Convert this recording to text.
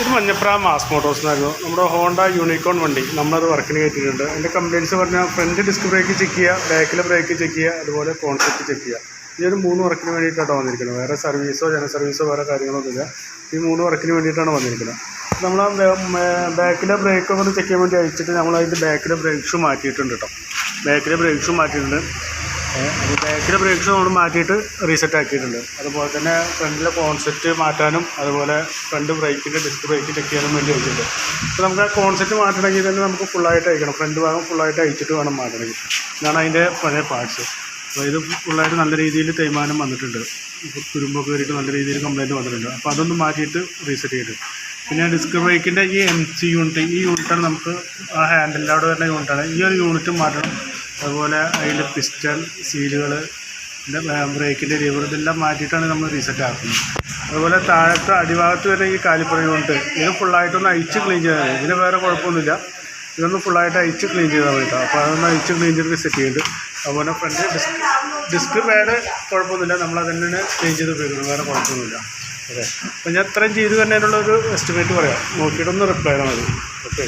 ഇത് Manjapra mass Motors എന്നായിരുന്നു നമ്മുടെ ഹോണ്ട യൂണിക്കോൺ വണ്ടി. നമ്മളത് വർക്കിന് കയറ്റിയിട്ടുണ്ട്. അതിന്റെ കംപ്ലയിന്റ്സ് പറഞ്ഞാൽ ഫ്രണ്ട് ഡിസ്ക് ബ്രേക്ക് ചെക്ക് ചെയ്യുക ബാക്കിലെ ബ്രേക്ക് ചെക്ക് ചെയ്യുക അതുപോലെ കോൺസെപ്റ്റ് ചെക്ക് ചെയ്യുക ഈ ഒരു മൂന്ന് വർക്കിന് വേണ്ടിയിട്ടാണ് വന്നിരിക്കുന്നത്. വേറെ സർവീസോ ജന സർവീസോ വേറെ കാര്യങ്ങളൊന്നുമില്ല. ഈ മൂന്ന് വർക്കിന് വേണ്ടിയിട്ടാണ് വന്നിരിക്കുന്നത്. നമ്മൾ ബാക്കിലെ ബ്രേക്ക് ഒന്ന് ചെക്ക് ചെയ്യാൻ വേണ്ടി അയച്ചിട്ട് നമ്മൾ അതിന്റെ ബാക്കിലെ ബ്രേക്ക് ഷൂ മാറ്റിയിട്ടുണ്ട് കേട്ടോ ബാക്കിലെ ബ്രേക്ക് ഷൂ മാറ്റിയിട്ടുണ്ട്. അത് ബാക്കിലെ ബ്രേക്ക്സ് നമ്മൾ മാറ്റിയിട്ട് റീസെറ്റ് ആക്കിയിട്ടുണ്ട്. അതുപോലെ തന്നെ ഫ്രണ്ടിലെ കോൺസെപ്റ്റ് മാറ്റാനും അതുപോലെ ഫ്രണ്ട് ബ്രേക്കിന്റെ ഡിസ്ക് ബ്രേക്ക് ചെക്ക് ചെയ്യാനും വേണ്ടി വെച്ചിട്ടുണ്ട്. അപ്പോൾ നമുക്ക് ആ കോൺസെപ്റ്റ് മാറ്റണമെങ്കിൽ തന്നെ നമുക്ക് ഫുള്ളായിട്ട് അയക്കണം. ഫ്രണ്ട് ഭാഗം ഫുള്ളായിട്ട് അയച്ചിട്ട് വേണം മാറ്റണമെങ്കിൽ. ഇതാണ് അതിന്റെ പഴയ പാർട്സ് അപ്പോൾ ഇത് ഫുള്ളായിട്ട് നല്ല രീതിയിൽ തേയ്മാനം വന്നിട്ടുണ്ട്. തുരുമ്പൊക്കെ കയറിയിട്ട് നല്ല രീതിയിൽ കംപ്ലയിന്റ് വന്നിട്ടുണ്ട്. അപ്പോൾ അതൊന്ന് മാറ്റിയിട്ട് റീസെറ്റ് ചെയ്തിട്ട് പിന്നെ ഡിസ്ക് ബ്രേക്കിന്റെ ഈ എം സി യൂണിറ്റ് ഈ യൂണിറ്റാണ് നമുക്ക് ആ ഹാൻഡിലിന്റെ വരുന്ന യൂണിറ്റാണ് ഈ ഒരു യൂണിറ്റ് മാറ്റണം. അതുപോലെ അതിന്റെ പിസ്റ്റൺ സീലുകൾ ബ്രേക്കിന്റെ ലിവർ ഇതെല്ലാം മാറ്റിയിട്ടാണ് നമ്മൾ റീസെറ്റ് ആക്കുന്നത്. അതുപോലെ താഴത്തെ അടിഭാഗത്ത് വരെ ഈ കാലിപ്പറി യൂണിറ്റ് ഇത് ഫുള്ളായിട്ടൊന്ന് അഴിച്ച് ക്ലീൻ ചെയ്താൽ മതി. ഇതിന് വേറെ കുഴപ്പമൊന്നുമില്ല. ഇതൊന്ന് ഫുള്ളായിട്ട് അഴിച്ച് ക്ലീൻ ചെയ്താൽ മതി അപ്പോൾ അതൊന്ന് അഴിച്ച് ക്ലീൻ ചെയ്ത് സെറ്റ് ചെയ്യുന്നുണ്ട് അതുപോലെ ഫ്രണ്ട് ഡിസ്ക് ഡിസ്ക് പാഡ് കുഴപ്പമൊന്നുമില്ല. നമ്മൾ തന്നെയാണ് ക്ലീൻ ചെയ്ത് ഉപയോഗിക്കുന്നു വേറെ കുഴപ്പമൊന്നുമില്ല. ഓക്കെ അപ്പോൾ ഞാൻ ഇത്രയും ചെയ്ത് തന്നെ ഒരു എസ്റ്റിമേറ്റ് പറയാം. നോക്കിയിട്ടൊന്ന് റിപ്ലൈ ചെയ്താൽ മതി. ഓക്കെ